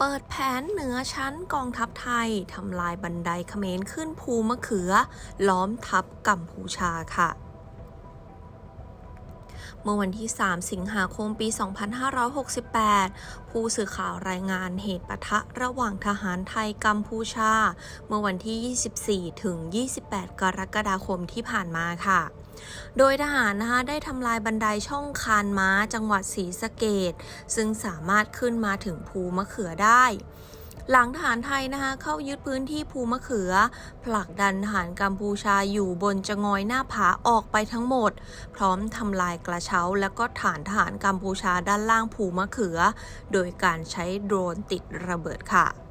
เปิดแผนเหนือชั้นกองทัพไทย ทำลายบันไดเขมรขึ้นภูมะเขือ ล้อมทัพกัมพูชาค่ะเมื่อวันที่ 3 สิงหาคม ปี 2568 ผู้สื่อข่าวรายงานเหตุปะทะระหว่างทหารไทยกัมพูชา เมื่อวันที่ 24 ถึง 28 กรกฎาคมที่ผ่านมาค่ะ โดยทหารนะคะได้ทำลายบันไดช่องคานม้าจังหวัดศรีสะเกดซึ่งสามารถขึ้นมาถึงภูมะเขือได้ หลังทหารไทยนะคะเข้ายึดพื้นที่ภูมะเขือ ผลักดันทหารกัมพูชาอยู่บนจะงอยหน้าผาออกไปทั้งหมด พร้อมทำลายกระเช้า และก็ฐานทหารกัมพูชาด้านล่างภูมะเขือ โดยการใช้โดรนติดระเบิดค่ะ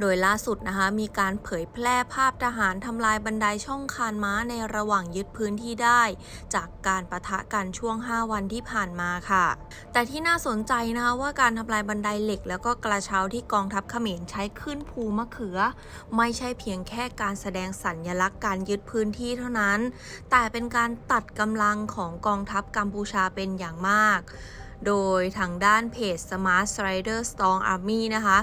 โดยล่าสุดนะคะมีการเผยแพร่ภาพทหารทำลายบันไดช่องคานม้าในระหว่างยึดพื้นที่ได้ จากการประทะกันช่วง 5 วันที่ผ่านมาค่ะ แต่ที่น่าสนใจนะคะว่าการทำลายบันไดเหล็ก แล้วก็กระเช้าที่กองทัพเขมรใช้ขึ้นภูมะเขือ ไม่ใช่เพียงแค่การแสดงสัญญลักษณ์การยึดพื้นที่เท่านั้น แต่เป็นการตัดกำลังของกองทัพกัมพูชาเป็นอย่างมาก โดยทางด้านเพจ Smart Strider Strong Army นะคะ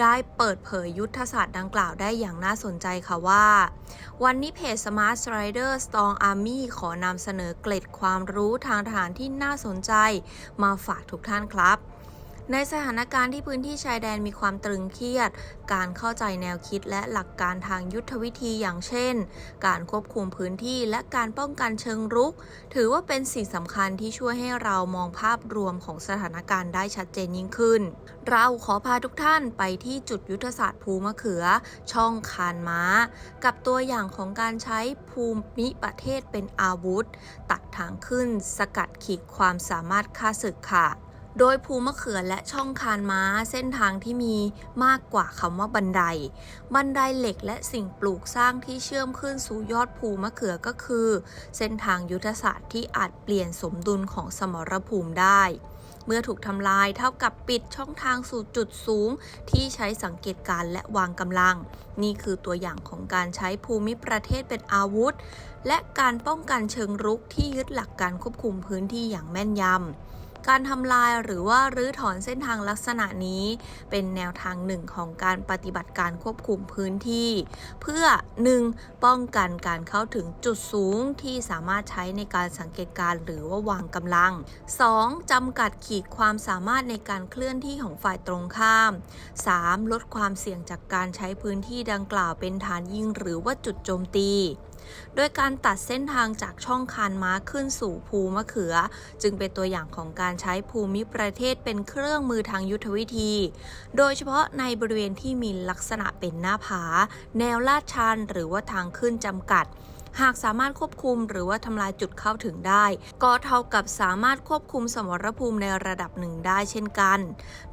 ได้เปิดเผยยุทธศาสตร์ดังกล่าวได้อย่างน่าสนใจค่ะว่า วันนี้เพจ Smart Rider Strong Army ขอนำเสนอเกร็ดความรู้ทางทหารที่น่าสนใจ มาฝากทุกท่านครับ ในสถานการณ์ที่พื้นที่ชายแดนมีความตรึงเครียด การเข้าใจแนวคิดและหลักการทางยุทธวิธีอย่างเช่น การควบคุมพื้นที่และการป้องกันเชิงรุก ถือว่าเป็นสิ่งสำคัญที่ช่วยให้เรามองภาพรวมของสถานการณ์ได้ชัดเจนยิ่งขึ้น เราขอพาทุกท่านไปที่จุดยุทธศาสตร์ภูมะเขือ ช่องคานม้า กับตัวอย่างของการใช้ภูมิประเทศเป็นอาวุธ ตัดทางขึ้น สกัดขีดความสามารถฆ่าศึกค่ะ โดยภูมะเขือและช่องคานม้าเส้นทางที่มีมากกว่าคำว่าบันได บันไดเหล็กและสิ่งปลูกสร้างที่เชื่อมขึ้นสู่ยอดภูมะเขือก็คือ เส้นทางยุทธศาสตร์ที่อาจเปลี่ยนสมดุลของสมรภูมิได้ เมื่อถูกทำลายเท่ากับปิดช่องทางสู่จุดสูง ที่ใช้สังเกตการและวางกำลัง นี่คือตัวอย่างของการใช้ภูมิประเทศเป็นอาวุธ และการป้องกันเชิงรุกที่ยึดหลักการควบคุมพื้นที่อย่างแม่นยำ การทำลายหรือว่ารื้อถอนเส้นทางลักษณะนี้ เป็นแนวทางหนึ่งของการปฏิบัติการควบคุมพื้นที่ เพื่อ 1. ป้องกันการเข้าถึงจุดสูงที่สามารถใช้ในการสังเกตการ์หรือว่าวางกำลัง 2. จำกัดขีดความสามารถในการเคลื่อนที่ของฝ่ายตรงข้าม 3. ลดความเสี่ยงจากการใช้พื้นที่ดังกล่าวเป็นฐานยิงหรือว่าจุดโจมตี โดยการตัดเส้นทางจากช่องคานม้าขึ้นสู่ภูมะเขือ จึงเป็นตัวอย่างของการใช้ภูมิประเทศเป็นเครื่องมือทางยุทธวิธี โดยเฉพาะในบริเวณที่มีลักษณะเป็นหน้าผา แนวลาดชันหรือว่าทางขึ้นจำกัด หากสามารถควบคุมหรือว่าทำลายจุดเข้าถึงได้ ก็เท่ากับสามารถควบคุมสมรภูมิในระดับหนึ่งได้เช่นกัน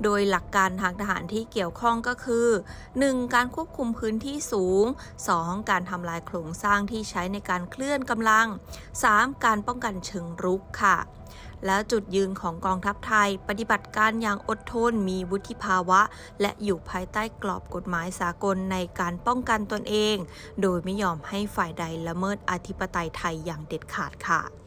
โดยหลักการทางทหารที่เกี่ยวข้องก็คือ 1. การควบคุมพื้นที่สูง 2. การทำลายโครงสร้างที่ใช้ในการเคลื่อนกำลัง 3. การป้องกันเชิงรุกค่ะ แล้วจุดยืนของกองทัพไทย ปฏิบัติการอย่างอดทนมีวุฒิภาวะ และอยู่ภายใต้กรอบกฎหมายสากลในการป้องกันตนเอง โดยไม่ยอมให้ฝ่ายใดละเมิดอธิปไตยไทยอย่างเด็ดขาดค่ะ